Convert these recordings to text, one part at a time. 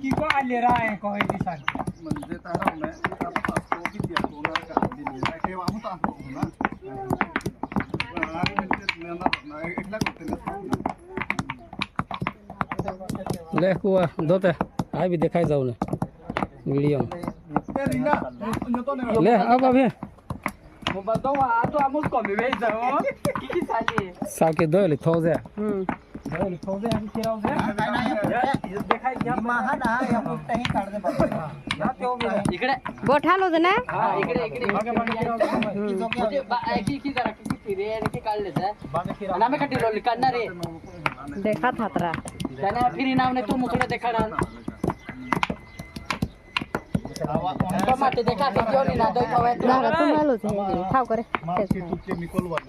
की को आले राय को हे दिसान म्हणजे तारा नाही आपण असतो किती असतो ना का दिली नाही ठेवा आपण असतो ना आणि म्हणजे नेणार ना एकला करते ना ले कुआ दोते आय भी दिखाई जाऊ ने वीडियो में ते रिंगा नेतो ना ले अब अभी मग बघतो आ तो आमुस कमी वेळ जाऊ किती झाली साके दोले थोजे हम्म जाऊ थोडे आणि फिराव दे देखाय घ्या महान हा. या इकडे. बोट हालवत ना? हा इकडे इकडे. म्हणजे बा- की की जरा किती फिरे आणि की काढले आम्ही कटी रोली काढणार रे देखा थातरा. त्याने फिरी नाव नाही तू मुसळे देखाणार. ना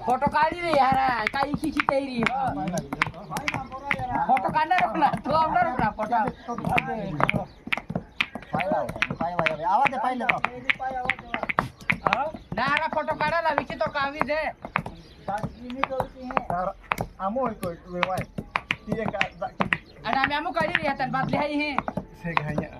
फोटो काढी रे यार. काही की की નારા ફોટો પાડેલા વિકી તો કાવી છે આમો હોય કોઈ કરી રહ્યા તન બાદ લે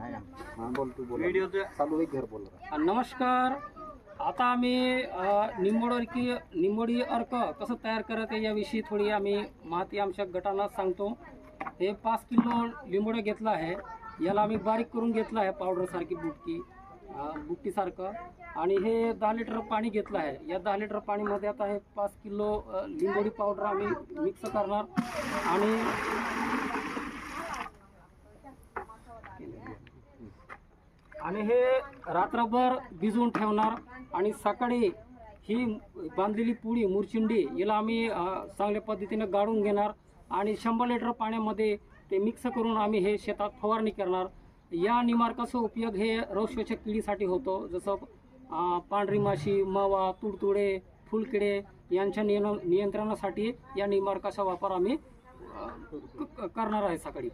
नमस्कार. आता आम्ही निंबोडी निंबोडी अर्क कसं तयार करायचं याविषयी थोडी आम्ही माहिती आमच्या गटांना सांगतो. हे पाच किलो लिंबोडे घेतलं आहे. याला आम्ही बारीक करून घेतलं आहे पावडरसारखी बुटकी बुट्टीसारखं आणि हे दहा लिटर पाणी घेतलं आहे. या दहा लिटर पाणीमध्ये आता हे पाच किलो लिंबोडी पावडर आम्ही मिक्स करणार. आणि आणि हे रात्रभर भिजवून ठेवणार आणि सकाळी ही बांधलेली पुडी मुरचिंडी याला आम्ही चांगल्या पद्धतीने गाळून घेणार आणि शंभर लिटर पाण्यामध्ये ते मिक्स करून आम्ही हे शेतात फवारणी करणार. या निमार्काचा उपयोग हे रोगशोषक किडीसाठी होतो जसं पांढरी माशी मावा तुडतुडे फुलकिडे यांच्या नियन नियंत्रणासाठी या निमार्काचा वापर आम्ही क- करणार आहे सकाळी.